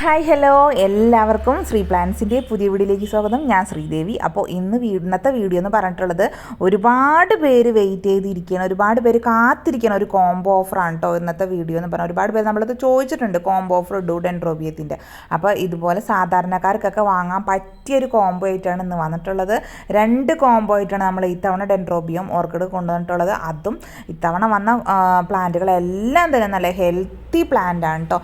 Hi hello എല്ലാവർക്കും ശ്രീ പ്ലാൻസിന്റെ പുതിയ വീഡിയോയിലേക്ക് സ്വാഗതം. ഞാൻ ശ്രീദേവി. അപ്പോൾ ഇന്ന് ഇന്നത്തെ വീഡിയോ എന്ന് പറഞ്ഞിട്ടുള്ളത് ഒരുപാട് പേര് വെയിറ്റ് ചെയ്തിരിക്കുകയാണ് ഒരുപാട് പേര് കാത്തിരിക്കണം ഒരു കോംബോ ഓഫറാണ് കേട്ടോ ഇന്നത്തെ വീഡിയോ എന്ന് പറഞ്ഞാൽ. ഒരുപാട് പേര് നമ്മളത് ചോദിച്ചിട്ടുണ്ട് കോംബോ ഓഫർ ഇടൂ ഡെൻഡ്രോബിയത്തിന്റെ അപ്പോൾ ഇതുപോലെ സാധാരണക്കാർക്കൊക്കെ വാങ്ങാൻ പറ്റിയ ഒരു കോംബോ ആയിട്ടാണ് ഇന്ന് വന്നിട്ടുള്ളത്. രണ്ട് കോംബോ ആയിട്ടാണ് നമ്മൾ ഇത്തവണ ഡെൻഡ്രോബിയം ഓർക്കിഡ് കൊണ്ടുവന്നിട്ടുള്ളത്. അതും ഇത്തവണ വന്ന പ്ലാന്റുകളെല്ലാം തന്നെ നല്ല ഹെൽത്തി പ്ലാന്റ് ആണ് കേട്ടോ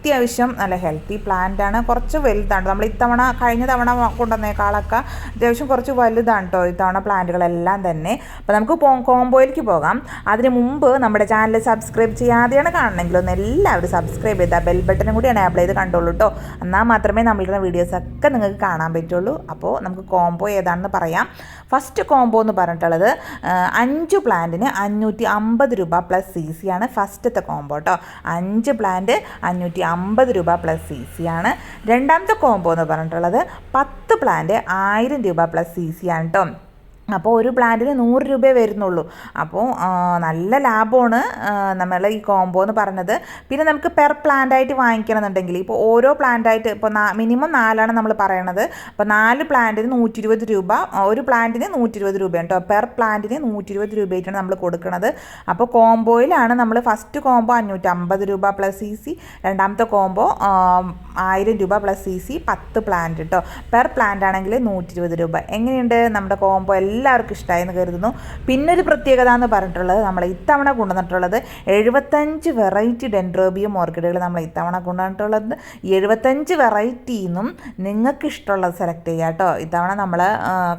അത്യാവശ്യം നല്ല ഹെൽത്തി പ്ലാന്റ് ആണ്. കുറച്ച് വലുതാണ്. നമ്മൾ ഇത്തവണ കഴിഞ്ഞ തവണ കൊണ്ടുവന്നേക്കാളൊക്കെ അത്യാവശ്യം കുറച്ച് വലുതാണ് കേട്ടോ ഇത്തവണ പ്ലാന്റുകളെല്ലാം തന്നെ. അപ്പോൾ നമുക്ക് കോംബോയിലേക്ക് പോകാം. അതിന് മുമ്പ് നമ്മുടെ ചാനൽ സബ്സ്ക്രൈബ് ചെയ്യാതെയാണ് കാണണമെങ്കിൽ ഒന്ന് എല്ലാവരും സബ്സ്ക്രൈബ് ചെയ്താൽ ബെൽ ബട്ടനും കൂടി എനേബിൾ ചെയ്ത് കണ്ടോളൂ കേട്ടോ എന്നാൽ മാത്രമേ നമ്മളുടെ വീഡിയോസൊക്കെ നിങ്ങൾക്ക് കാണാൻ പറ്റുള്ളൂ. അപ്പോൾ നമുക്ക് കോംബോ ഏതാണെന്ന് പറയാം. ഫസ്റ്റ് കോംബോ എന്ന് പറഞ്ഞിട്ടുള്ളത് അഞ്ച് പ്ലാന്റിന് അഞ്ഞൂറ്റി അമ്പത് രൂപ പ്ലസ് സി സി ആണ് ഫസ്റ്റത്തെ കോംബോ കേട്ടോ അഞ്ച് പ്ലാന്റ് അഞ്ഞൂറ്റി അമ്പത് രൂപ പ്ലസ് സി സി ആണ്. രണ്ടാമത്തെ കോംബോ എന്ന് പറഞ്ഞിട്ടുള്ളത് പത്ത് പ്ലാന്റ് ആയിരം രൂപ പ്ലസ് സി സി ആണ് കേട്ടോ അപ്പോൾ ഒരു പ്ലാന്റിന് നൂറ് രൂപയെ വരുന്നുള്ളൂ. അപ്പോൾ നല്ല ലാഭമാണ് നമ്മൾ ഈ കോംബോ എന്ന് പറഞ്ഞത്. പിന്നെ നമുക്ക് പെർ പ്ലാന്റായിട്ട് വാങ്ങിക്കണമെന്നുണ്ടെങ്കിൽ ഇപ്പോൾ ഓരോ പ്ലാന്റായിട്ട് ഇപ്പോൾ മിനിമം നാലാണ് നമ്മൾ പറയണത്. അപ്പോൾ നാല് പ്ലാന്റിന് നൂറ്റി ഇരുപത് രൂപ ഒരു പ്ലാന്റിന് നൂറ്റി ഇരുപത് രൂപയാണ് കേട്ടോ. പെർ പ്ലാന്റിന് നൂറ്റി ഇരുപത് രൂപയായിട്ടാണ് നമ്മൾ കൊടുക്കുന്നത് അപ്പോൾ കോംബോയിലാണ് നമ്മൾ ഫസ്റ്റ് കോംബോ അഞ്ഞൂറ്റമ്പത് രൂപ പ്ലസ് സി സി രണ്ടാമത്തെ കോംബോ ആയിരം രൂപ പ്ലസ് സി സി പത്ത് പ്ലാന്റ് കേട്ടോ. പെർ പ്ലാന്റ് ആണെങ്കിൽ നൂറ്റി രൂപ. എങ്ങനെയുണ്ട് നമ്മുടെ കോംബോ എല്ലാവർക്കും ഇഷ്ടമായെന്ന് കരുതുന്നു. പിന്നൊരു പ്രത്യേകത എന്ന് പറഞ്ഞിട്ടുള്ളത് നമ്മൾ ഇത്തവണ കൊണ്ടുവന്നിട്ടുള്ളത് എഴുപത്തഞ്ച് വെറൈറ്റി ഡെൻഡ്രോബിയം ഓർക്കിഡുകൾ നമ്മൾ ഇത്തവണ കൊണ്ടുവന്നിട്ടുള്ളത്. എഴുപത്തഞ്ച് വെറൈറ്റിന്നും നിങ്ങൾക്ക് ഇഷ്ടമുള്ളത് സെലക്ട് ചെയ്യുക കേട്ടോ. ഇത്തവണ നമ്മൾ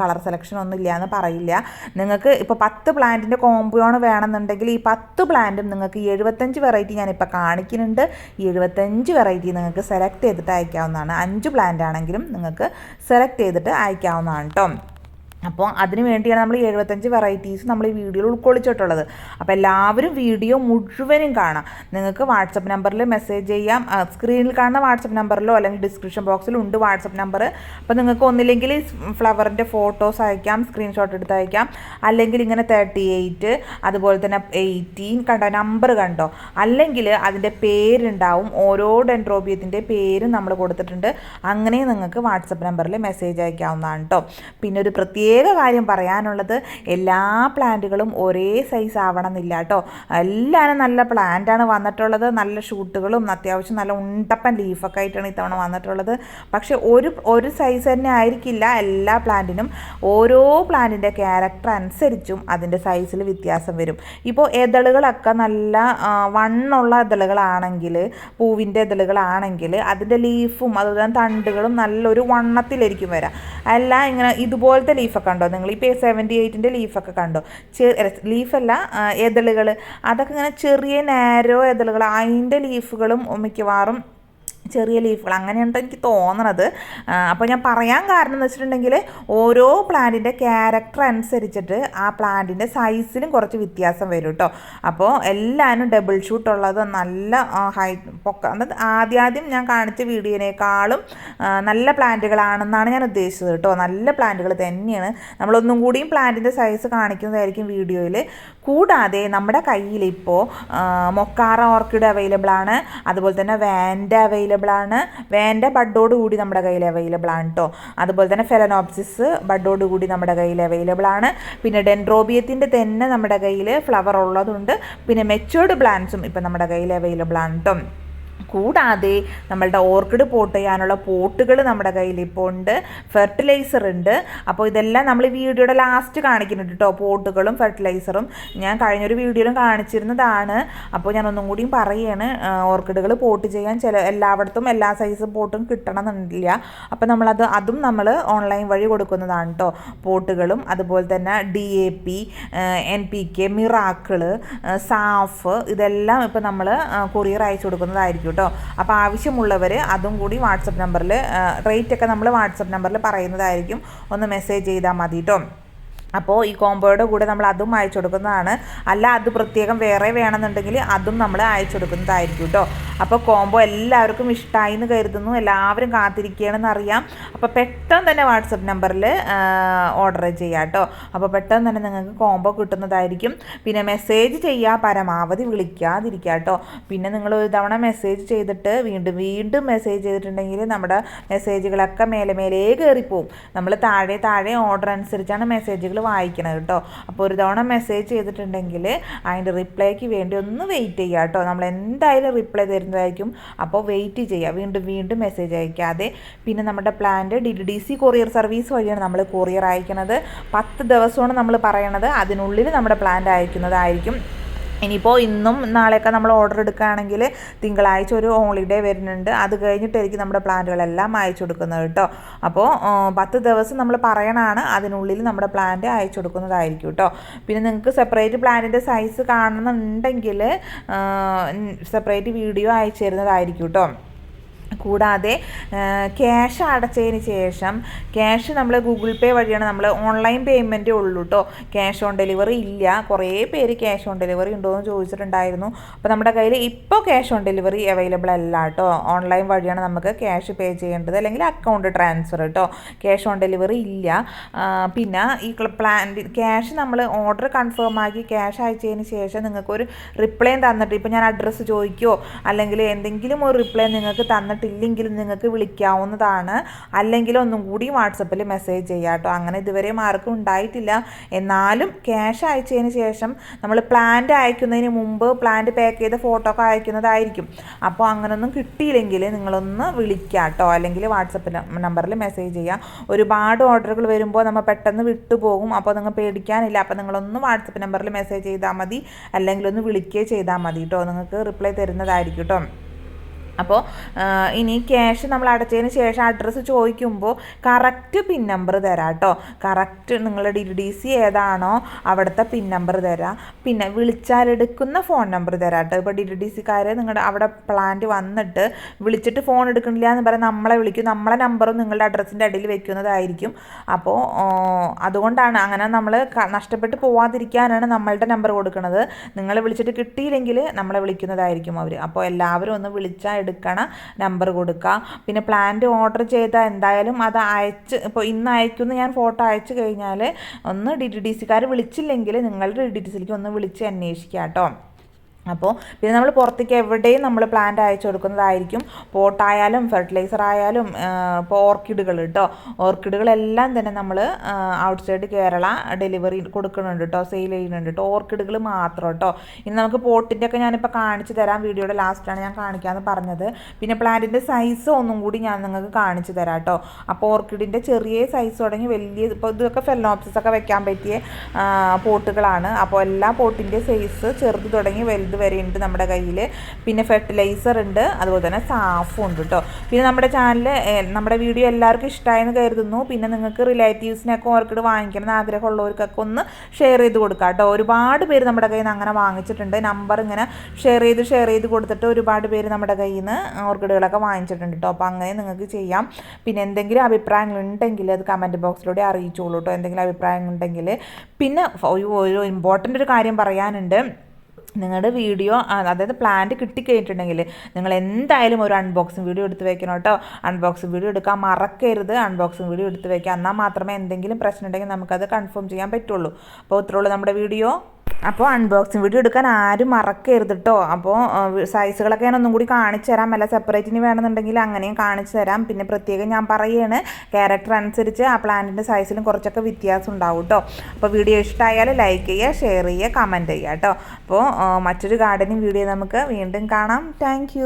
കളർ സെലക്ഷൻ ഒന്നും ഇല്ല എന്ന് പറയില്ല. നിങ്ങൾക്ക് ഇപ്പോൾ പത്ത് പ്ലാന്റിന്റെ കോമ്പൗണ്ട് വേണമെന്നുണ്ടെങ്കിൽ ഈ പത്ത് പ്ലാന്റും നിങ്ങൾക്ക് എഴുപത്തഞ്ച് വെറൈറ്റി ഞാനിപ്പോൾ കാണിക്കുന്നുണ്ട്. എഴുപത്തഞ്ച് വെറൈറ്റി നിങ്ങൾക്ക് സെലക്ട് ചെയ്തിട്ട് അയക്കാവുന്നതാണ്. അഞ്ച് പ്ലാന്റ് ആണെങ്കിലും നിങ്ങൾക്ക് സെലക്ട് ചെയ്തിട്ട് അയക്കാവുന്നതാണ് കേട്ടോ. അപ്പോൾ അതിന് വേണ്ടിയാണ് നമ്മൾ എഴുപത്തഞ്ച് വെറൈറ്റീസ് നമ്മൾ ഈ വീഡിയോയിൽ ഉൾക്കൊള്ളിച്ചിട്ടുള്ളത്. അപ്പോൾ എല്ലാവരും വീഡിയോ മുഴുവനും കാണാം. നിങ്ങൾക്ക് വാട്സപ്പ് നമ്പറിൽ മെസ്സേജ് ചെയ്യാം. സ്ക്രീനിൽ കാണുന്ന വാട്സപ്പ് നമ്പറിലോ അല്ലെങ്കിൽ ഡിസ്ക്രിപ്ഷൻ ബോക്സിൽ ഉണ്ട് വാട്സപ്പ് നമ്പർ അപ്പോൾ നിങ്ങൾക്ക് ഒന്നില്ലെങ്കിൽ ഫ്ലവറിന്റെ ഫോട്ടോസ് അയക്കാം സ്ക്രീൻഷോട്ട് എടുത്ത് അയക്കാം. അല്ലെങ്കിൽ ഇങ്ങനെ തേർട്ടി എയ്റ്റ് അതുപോലെ തന്നെ എയ്റ്റീൻ കണ്ടോ നമ്പർ കണ്ടോ? അല്ലെങ്കിൽ അതിന്റെ പേരുണ്ടാവും. ഓരോ ഡെൻഡ്രോബിയത്തിന്റെ പേരും നമ്മൾ കൊടുത്തിട്ടുണ്ട്. അങ്ങനെ നിങ്ങൾക്ക് വാട്സപ്പ് നമ്പറിൽ മെസ്സേജ് അയക്കാവുന്നതാണ് കേട്ടോ പിന്നെ ഒരു പ്രത്യേക കാര്യം പറയാനുള്ളത് എല്ലാ പ്ലാന്റുകളും ഒരേ സൈസ് ആവണമെന്നില്ല കേട്ടോ. എല്ലാവരും നല്ല പ്ലാന്റാണ് വന്നിട്ടുള്ളത്. നല്ല ഷൂട്ടുകളും അത്യാവശ്യം നല്ല ഉണ്ടപ്പൻ ലീഫൊക്കെ ആയിട്ടാണ് ഇത്തവണ വന്നിട്ടുള്ളത്. പക്ഷേ ഒരു ഒരു സൈസ് തന്നെ ആയിരിക്കില്ല എല്ലാ പ്ലാന്റിനും ഓരോ പ്ലാന്റിന്റെ ക്യാരക്ടർ അനുസരിച്ചും അതിന്റെ സൈസിൽ വ്യത്യാസം വരും. ഇപ്പോൾ എതളുകളൊക്കെ നല്ല വണ്ണുള്ള എതളുകളാണെങ്കിൽ പൂവിന്റെ എതളുകളാണെങ്കിൽ അതിന്റെ ലീഫും അതുപോലെ തണ്ടുകളും നല്ലൊരു വണ്ണത്തിലായിരിക്കും വരാം. അല്ല ഇങ്ങനെ ഇതുപോലത്തെ ലീഫൊക്കെ കണ്ടോ? നിങ്ങൾ ഇപ്പോൾ സെവന്റി എയ്റ്റിന്റെ ലീഫൊക്കെ കണ്ടോ? ചെ ലീഫല്ല എതളുകൾ അതൊക്കെ ഇങ്ങനെ ചെറിയ നാരോ എതളുകൾ അതിന്റെ ലീഫുകളും മിക്കവാറും ചെറിയ ലീഫുകൾ. അങ്ങനെയാണ് എനിക്ക് തോന്നണത്. അപ്പോൾ ഞാൻ പറയാൻ കാരണം എന്ന് വെച്ചിട്ടുണ്ടെങ്കിൽ ഓരോ പ്ലാന്റിന്റെ ക്യാരക്ടർ അനുസരിച്ചിട്ട് ആ പ്ലാന്റിന്റെ സൈസിലും കുറച്ച് വ്യത്യാസം വരും കേട്ടോ അപ്പോൾ എല്ലാവരും ഡബിൾ ഷൂട്ട് ഉള്ളത് നല്ല ഹൈ പൊക്ക ആദ്യാദ്യം ഞാൻ കാണിച്ച വീഡിയോനേക്കാളും നല്ല പ്ലാന്റുകളാണെന്നാണ് ഞാൻ ഉദ്ദേശിച്ചത് കേട്ടോ നല്ല പ്ലാന്റുകൾ തന്നെയാണ്. നമ്മളൊന്നും കൂടിയും പ്ലാന്റിന്റെ സൈസ് കാണിക്കുന്നതായിരിക്കും വീഡിയോയിൽ കൂടാതെ നമ്മുടെ കയ്യിൽ ഇപ്പോൾ മൊക്കാറ ഓർക്കിഡ് അവൈലബിൾ ആണ്. അതുപോലെ തന്നെ വാൻഡ അവൈലബിൾ ആണ്. വാൻഡ ബഡോട് കൂടി നമ്മുടെ കയ്യിൽ അവൈലബിൾ ആണ് കേട്ടോ അതുപോലെ തന്നെ ഫെലനോപ്സിസ് ബഡോട് കൂടി നമ്മുടെ കയ്യിൽ അവൈലബിൾ ആണ്. പിന്നെ ഡെൻഡ്രോബിയത്തിന്റെ തന്നെ നമ്മുടെ കയ്യിൽ ഫ്ലവർ ഉള്ളതുണ്ട്. പിന്നെ മെച്ചേർഡ് പ്ലാന്റ്സും ഇപ്പം നമ്മുടെ കയ്യിൽ അവൈലബിൾ ആണ് കേട്ടോ കൂടാതെ നമ്മളുടെ ഓർക്കിഡ് പോട്ട് ചെയ്യാനുള്ള പോട്ടുകൾ നമ്മുടെ കയ്യിൽ ഇപ്പോൾ ഉണ്ട്. ഫെർട്ടിലൈസർ ഉണ്ട്. അപ്പോൾ ഇതെല്ലാം നമ്മൾ വീഡിയോയുടെ ലാസ്റ്റ് കാണിക്കുന്നുണ്ട് കേട്ടോ പോട്ടുകളും ഫെർട്ടിലൈസറും. ഞാൻ കഴിഞ്ഞൊരു വീഡിയോയിലും കാണിച്ചിരുന്നതാണ്. അപ്പോൾ ഞാൻ ഒന്നും കൂടിയും പറയുകയാണ് ഓർക്കിഡുകൾ പോട്ട് ചെയ്യാൻ ചില എല്ലായിടത്തും എല്ലാ സൈസ് പോട്ടും കിട്ടണമെന്നില്ല. അപ്പോൾ നമ്മളത് അതും നമ്മൾ ഓൺലൈൻ വഴി കൊടുക്കുന്നതാണ് കേട്ടോ പോട്ടുകളും അതുപോലെ തന്നെ D A P N P K miracle Saaf ഇതെല്ലാം ഇപ്പോൾ നമ്മൾ കൊറിയർ അയച്ചു കൊടുക്കുന്നതായിരിക്കും കേട്ടോ അപ്പോൾ ആവശ്യമുള്ളവർ അതും കൂടി വാട്സപ്പ് നമ്പറിൽ റേറ്റ് ഒക്കെ നമ്മൾ വാട്സപ്പ് നമ്പറിൽ പറയുന്നതായിരിക്കും. ഒന്ന് മെസ്സേജ് ചെയ്താൽ മതി കേട്ടോ അപ്പോൾ ഈ കോംബോയുടെ കൂടെ നമ്മൾ അതും അയച്ചു കൊടുക്കുന്നതാണ്. അല്ല അത് പ്രത്യേകം വേറെ വേണമെന്നുണ്ടെങ്കിൽ അതും നമ്മൾ അയച്ചു കൊടുക്കുന്നതായിരിക്കും കേട്ടോ അപ്പോൾ കോംബോ എല്ലാവർക്കും ഇഷ്ടമായി എന്ന് കരുതുന്നു. എല്ലാവരും കാത്തിരിക്കുകയാണെന്ന് അറിയാം. അപ്പോൾ പെട്ടെന്ന് തന്നെ വാട്സപ്പ് നമ്പറിൽ ഓർഡർ ചെയ്യാം കേട്ടോ അപ്പോൾ പെട്ടെന്ന് തന്നെ നിങ്ങൾക്ക് കോംബോ കിട്ടുന്നതായിരിക്കും. പിന്നെ മെസ്സേജ് ചെയ്യുക പരമാവധി വിളിക്കാതിരിക്കുക കേട്ടോ പിന്നെ നിങ്ങൾ ഒരു തവണ മെസ്സേജ് ചെയ്തിട്ട് വീണ്ടും വീണ്ടും മെസ്സേജ് ചെയ്തിട്ടുണ്ടെങ്കിൽ നമ്മുടെ മെസ്സേജുകളൊക്കെ മേലെ മേലേ കയറിപ്പോവും നമ്മൾ താഴെ താഴെ ഓർഡർ അനുസരിച്ചാണ് മെസ്സേജുകൾ വായിക്കണത് കേട്ടോ അപ്പോൾ ഒരു തവണ മെസ്സേജ് ചെയ്തിട്ടുണ്ടെങ്കിൽ അതിന്റെ റിപ്ലൈക്ക് വേണ്ടി ഒന്ന് വെയിറ്റ് ചെയ്യുക കേട്ടോ നമ്മൾ എന്തായാലും റിപ്ലൈ തരുന്നതായിരിക്കും. അപ്പോൾ വെയിറ്റ് ചെയ്യുക വീണ്ടും വീണ്ടും മെസ്സേജ് അയക്കാതെ. പിന്നെ നമ്മുടെ plant D D C courier service വഴിയാണ് നമ്മൾ കൊറിയർ അയക്കുന്നത് പത്ത് ദിവസമാണ് നമ്മൾ പറയണത്. അതിനുള്ളിൽ നമ്മുടെ പ്ലാന്റ് അയക്കുന്നതായിരിക്കും. ഇനിയിപ്പോൾ ഇന്നും നാളെയൊക്കെ നമ്മൾ ഓർഡർ എടുക്കുകയാണെങ്കിൽ തിങ്കളാഴ്ച ഒരു ഹോളിഡേ വരുന്നുണ്ട്. അത് കഴിഞ്ഞിട്ടായിരിക്കും നമ്മുടെ പ്ലാന്റുകളെല്ലാം അയച്ചു കൊടുക്കുന്നത് കേട്ടോ. അപ്പോൾ പത്ത് ദിവസം നമ്മൾ പറയണാണ് അതിനുള്ളിൽ നമ്മുടെ പ്ലാന്റ് അയച്ചു കൊടുക്കുന്നതായിരിക്കും കേട്ടോ. പിന്നെ നിങ്ങൾക്ക് സെപ്പറേറ്റ് പ്ലാന്റിന്റെ സൈസ് കാണുന്നുണ്ടെങ്കിൽ സെപ്പറേറ്റ് വീഡിയോ അയച്ചു തരുന്നതായിരിക്കും കേട്ടോ. കൂടാതെ ക്യാഷ് അടച്ചതിന് ശേഷം ക്യാഷ് നമ്മൾ ഗൂഗിൾ പേ വഴിയാണ് നമ്മൾ ഓൺലൈൻ പേയ്മെന്റേ ഉള്ളൂ കേട്ടോ ക്യാഷ് ഓൺ ഡെലിവറി ഇല്ല. കുറേ പേര് ക്യാഷ് ഓൺ ഡെലിവറി ഉണ്ടോ എന്ന് ചോദിച്ചിട്ടുണ്ടായിരുന്നു. അപ്പോൾ നമ്മുടെ കയ്യിൽ ഇപ്പോൾ ക്യാഷ് ഓൺ ഡെലിവറി അവൈലബിൾ അല്ല കേട്ടോ ഓൺലൈൻ വഴിയാണ് നമുക്ക് ക്യാഷ് പേ ചെയ്യേണ്ടത്. അല്ലെങ്കിൽ അക്കൗണ്ട് ട്രാൻസ്ഫർ കേട്ടോ ക്യാഷ് ഓൺ ഡെലിവറി ഇല്ല. പിന്നെ ഈ പ്ലാൻ ക്യാഷ് നമ്മൾ ഓർഡർ കൺഫേം ആക്കി ക്യാഷ് അയച്ചതിന് ശേഷം നിങ്ങൾക്ക് ഒരു റിപ്ലൈ തന്നിട്ട് ഇപ്പോൾ ഞാൻ അഡ്രസ്സ് ചോദിക്കുമോ അല്ലെങ്കിൽ എന്തെങ്കിലും ഒരു റിപ്ലൈ നിങ്ങൾക്ക് തന്നിട്ട് ഇല്ലെങ്കിൽ നിങ്ങൾക്ക് വിളിക്കാവുന്നതാണ്. അല്ലെങ്കിൽ ഒന്നും കൂടി വാട്സപ്പിൽ മെസ്സേജ് ചെയ്യാം കേട്ടോ. അങ്ങനെ ഇതുവരെ ആർക്കും ഉണ്ടായിട്ടില്ല. എന്നാലും ക്യാഷ് അയച്ചതിന് ശേഷം നമ്മൾ പ്ലാന്റ് അയക്കുന്നതിന് മുമ്പ് പ്ലാന്റ് പാക്ക് ചെയ്ത ഫോട്ടോ ഒക്കെ അയക്കുന്നതായിരിക്കും. അപ്പോൾ അങ്ങനൊന്നും കിട്ടിയില്ലെങ്കിൽ നിങ്ങളൊന്ന് വിളിക്കുക കേട്ടോ. അല്ലെങ്കിൽ വാട്സപ്പ് നമ്പറിൽ മെസ്സേജ് ചെയ്യുക ഒരുപാട് ഓർഡറുകൾ വരുമ്പോൾ നമ്മൾ പെട്ടെന്ന് വിട്ടുപോകും. അപ്പോൾ നിങ്ങൾ പേടിക്കാനില്ല. അപ്പോൾ നിങ്ങളൊന്ന് വാട്സപ്പ് നമ്പറിൽ മെസ്സേജ് ചെയ്താൽ മതി. അല്ലെങ്കിൽ ഒന്ന് വിളിക്കുകയോ ചെയ്താൽ മതി കേട്ടോ. നിങ്ങൾക്ക് റിപ്ലൈ തരുന്നതായിരിക്കും കേട്ടോ. അപ്പോൾ ഇനി ക്യാഷ് നമ്മൾ അടച്ചതിന് ശേഷം അഡ്രസ്സ് ചോദിക്കുമ്പോൾ കറക്റ്റ് പിൻ നമ്പർ തരാം കേട്ടോ. കറക്റ്റ് നിങ്ങളുടെ ഡി ഡി സി ഏതാണോ അവിടുത്തെ പിൻ നമ്പർ തരാം. പിന്നെ വിളിച്ചാലെടുക്കുന്ന ഫോൺ നമ്പർ തരാം കേട്ടോ. ഇപ്പോൾ ഡി ഡി സിക്കാർ നിങ്ങളുടെ അവിടെ പ്ലാന്റ് വന്നിട്ട് വിളിച്ചിട്ട് ഫോൺ എടുക്കുന്നില്ല എന്ന് പറഞ്ഞാൽ നമ്മളെ വിളിക്കും. നമ്മളെ നമ്പറും നിങ്ങളുടെ അഡ്രസ്സിന്റെ അടിയിൽ വെക്കുന്നതായിരിക്കും. അപ്പോൾ അതുകൊണ്ടാണ് അങ്ങനെ നമ്മൾ നഷ്ടപ്പെട്ട് പോവാതിരിക്കാനാണ് നമ്മളുടെ നമ്പർ കൊടുക്കുന്നത് നിങ്ങൾ വിളിച്ചിട്ട് കിട്ടിയില്ലെങ്കിൽ നമ്മളെ വിളിക്കുന്നതായിരിക്കും അവർ അപ്പോൾ എല്ലാവരും ഒന്ന് വിളിച്ചാൽ എടുക്കണം നമ്പർ കൊടുക്കുക പിന്നെ പ്ലാന്റ് ഓർഡർ ചെയ്താൽ എന്തായാലും അത് അയച്ച് ഇപ്പോൾ ഇന്ന് അയക്കുമെന്ന് ഞാൻ ഫോട്ടോ അയച്ചു കഴിഞ്ഞാൽ ഒന്ന് ഡി ടി ഡി സിക്കാർ വിളിച്ചില്ലെങ്കിൽ നിങ്ങളുടെ ഡി ടി സിയിലേക്ക് ഒന്ന് വിളിച്ച് അന്വേഷിക്കുക കേട്ടോ. അപ്പോൾ പിന്നെ നമ്മൾ പുറത്തേക്ക് എവിടെയും നമ്മൾ പ്ലാന്റ് അയച്ചു കൊടുക്കുന്നതായിരിക്കും. പോട്ടായാലും ഫെർട്ടിലൈസർ ആയാലും ഇപ്പോൾ ഓർക്കിഡുകൾ കേട്ടോ ഓർക്കിഡുകളെല്ലാം തന്നെ നമ്മൾ ഔട്ട് സൈഡ് കേരള ഡെലിവറി കൊടുക്കുന്നുണ്ട് കേട്ടോ സെയിൽ ചെയ്യുന്നുണ്ട് കേട്ടോ ഓർക്കിഡുകൾ മാത്രം കേട്ടോ ഇനി നമുക്ക് പോട്ടിന്റെ ഒക്കെ ഞാനിപ്പോൾ കാണിച്ചു തരാം. വീഡിയോയുടെ ലാസ്റ്റാണ് ഞാൻ കാണിക്കാമെന്ന് പറഞ്ഞത്. പിന്നെ പ്ലാന്റിന്റെ സൈസ് ഒന്നും കൂടി ഞാൻ നിങ്ങൾക്ക് കാണിച്ചു തരാം കേട്ടോ അപ്പോൾ ഓർക്കിഡിന്റെ ചെറിയ സൈസ് തുടങ്ങി വലിയ ഇപ്പോൾ ഇതൊക്കെ ഫെലോപ്സിസ് ഒക്കെ വെക്കാൻ പറ്റിയ പോട്ടുകളാണ്. അപ്പോൾ എല്ലാ പോട്ടിന്റെ സൈസ് ചെറുത് തുടങ്ങി വലുത് ഇത് വരെ ഉണ്ട് നമ്മുടെ കയ്യിൽ പിന്നെ ഫെർട്ടിലൈസർ ഉണ്ട് അതുപോലെ തന്നെ സാഫും ഉണ്ട് കേട്ടോ പിന്നെ നമ്മുടെ ചാനൽ നമ്മുടെ വീഡിയോ എല്ലാവർക്കും ഇഷ്ടമായെന്ന് കരുതുന്നു. പിന്നെ നിങ്ങൾക്ക് റിലേറ്റീവ്സിനൊക്കെ ഓർക്കിഡ് വാങ്ങിക്കണം ആഗ്രഹമുള്ളവർക്കൊക്കെ ഒന്ന് ഷെയർ ചെയ്ത് കൊടുക്കാം കേട്ടോ ഒരുപാട് പേര് നമ്മുടെ കയ്യിൽ നിന്ന് അങ്ങനെ വാങ്ങിച്ചിട്ടുണ്ട്. നമ്പർ ഇങ്ങനെ ഷെയർ ചെയ്ത് ഷെയർ ചെയ്ത് കൊടുത്തിട്ട് ഒരുപാട് പേര് നമ്മുടെ കയ്യിൽ നിന്ന് ഓർക്കിഡുകളൊക്കെ വാങ്ങിച്ചിട്ടുണ്ട് കേട്ടോ അപ്പോൾ അങ്ങനെ നിങ്ങൾക്ക് ചെയ്യാം. പിന്നെ എന്തെങ്കിലും അഭിപ്രായങ്ങൾ ഉണ്ടെങ്കിൽ അത് കമന്റ് ബോക്സിലൂടെ അറിയിച്ചോളൂ കേട്ടോ എന്തെങ്കിലും അഭിപ്രായങ്ങൾ ഉണ്ടെങ്കിൽ. പിന്നെ ഒരു ഇമ്പോർട്ടന്റ് ഒരു കാര്യം പറയാനുണ്ട്. നിങ്ങളുടെ വീഡിയോ അതായത് പ്ലാന്റ് കിട്ടിക്കഴിഞ്ഞിട്ടുണ്ടെങ്കിൽ നിങ്ങൾ എന്തായാലും ഒരു അൺബോക്സിങ് വീഡിയോ എടുത്ത് വെക്കണം കേട്ടോ. അൺബോക്സിങ് വീഡിയോ എടുക്കാൻ മറക്കരുത്. അൺബോക്സിങ് വീഡിയോ എടുത്ത് വെക്കുക. എന്നാൽ മാത്രമേ എന്തെങ്കിലും പ്രശ്നം ഉണ്ടെങ്കിൽ നമുക്കത് കൺഫേം ചെയ്യാൻ പറ്റുള്ളൂ. അപ്പോൾ ഇത്രയുള്ളൂ നമ്മുടെ വീഡിയോ. അപ്പോൾ അൺബോക്സിങ് വീഡിയോ എടുക്കാൻ ആരും മറക്കരുത് കേട്ടോ അപ്പോൾ സൈസുകളൊക്കെ ഞാൻ ഒന്നും കൂടി കാണിച്ചു തരാം. അല്ല സെപ്പറേറ്റിന് വേണമെന്നുണ്ടെങ്കിൽ അങ്ങനെയും കാണിച്ചു തരാം. പിന്നെ പ്രത്യേകം ഞാൻ പറയുകയാണ് ക്യാരക്ടർ അനുസരിച്ച് ആ പ്ലാന്റിന്റെ സൈസിലും കുറച്ചൊക്കെ വ്യത്യാസം ഉണ്ടാവും കേട്ടോ അപ്പോൾ വീഡിയോ ഇഷ്ടമായാൽ ലൈക്ക് ചെയ്യുക ഷെയർ ചെയ്യുക കമന്റ് ചെയ്യുക കേട്ടോ അപ്പോൾ മറ്റൊരു ഗാർഡനിങ് വീഡിയോ നമുക്ക് വീണ്ടും കാണാം. താങ്ക്